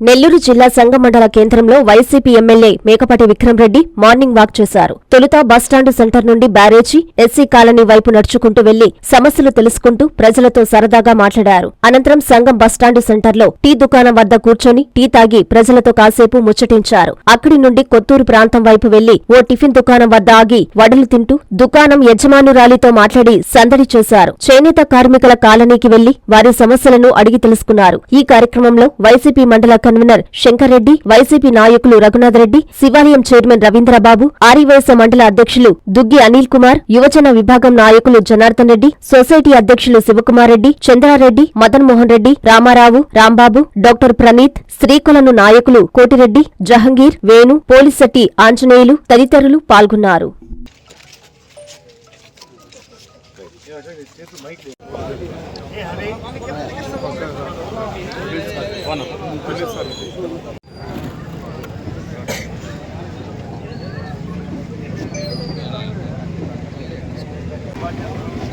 నెల్లూరు జిల్లా సంగమండల కేంద్రంలో YCP MLA Mekapati Vikram Reddy morning walk చేశారు. తొలుత బస్టాండ్ సెంటర్ నుండి బ్యారేజీ ఎస్సీ కాలనీ వైపు నడుచుకుంటూ వెళ్ళి సమస్యలు తెలుసుకుంటూ ప్రజలతో సరదాగా మాట్లాడారు. అనంతరం సంఘం బస్టాండ్ సెంటర్లో టీ దుకాణం వద్ద కూర్చొని టీ తాగి ప్రజలతో కాసేపు ముచ్చటించారు. అక్కడి నుండి కొత్తూరు ప్రాంతం వైపు వెళ్ళి ఓ టిఫిన్ దుకాణం వద్ద ఆగి వడలు తింటూ దుకాణం యజమానురాలితో మాట్లాడి సందడి చేశారు. చేనేత కార్మికుల కాలనీకి వెళ్ళి వారి సమస్యలను అడిగి తెలుసుకున్నారు. ఈ కార్యక్రమంలో వైసీపీ మండల కన్వీనర్ శంకర్రెడ్డి వైసీపీ నాయకులు రఘునాథరెడ్డి శివాలయం చైర్మన్ రవీంద్రబాబు ఆరివైస మండల అధ్యక్షులు దుగ్గి అనిల్ కుమార్ యువజన విభాగం నాయకులు జనార్దన్ రెడ్డి సొసైటీ అధ్యక్షులు శివకుమార్ రెడ్డి చంద్రారెడ్డి మదన్ మోహన్ రెడ్డి రామారావు రాంబాబు డాక్టర్ ప్రణీత్ శ్రీకులను నాయకులు కోటిరెడ్డి జహంగీర్ వేణు పోలిశెట్టి ఆంజనేయులు తదితరులు పాల్గొన్నారు. Thank you.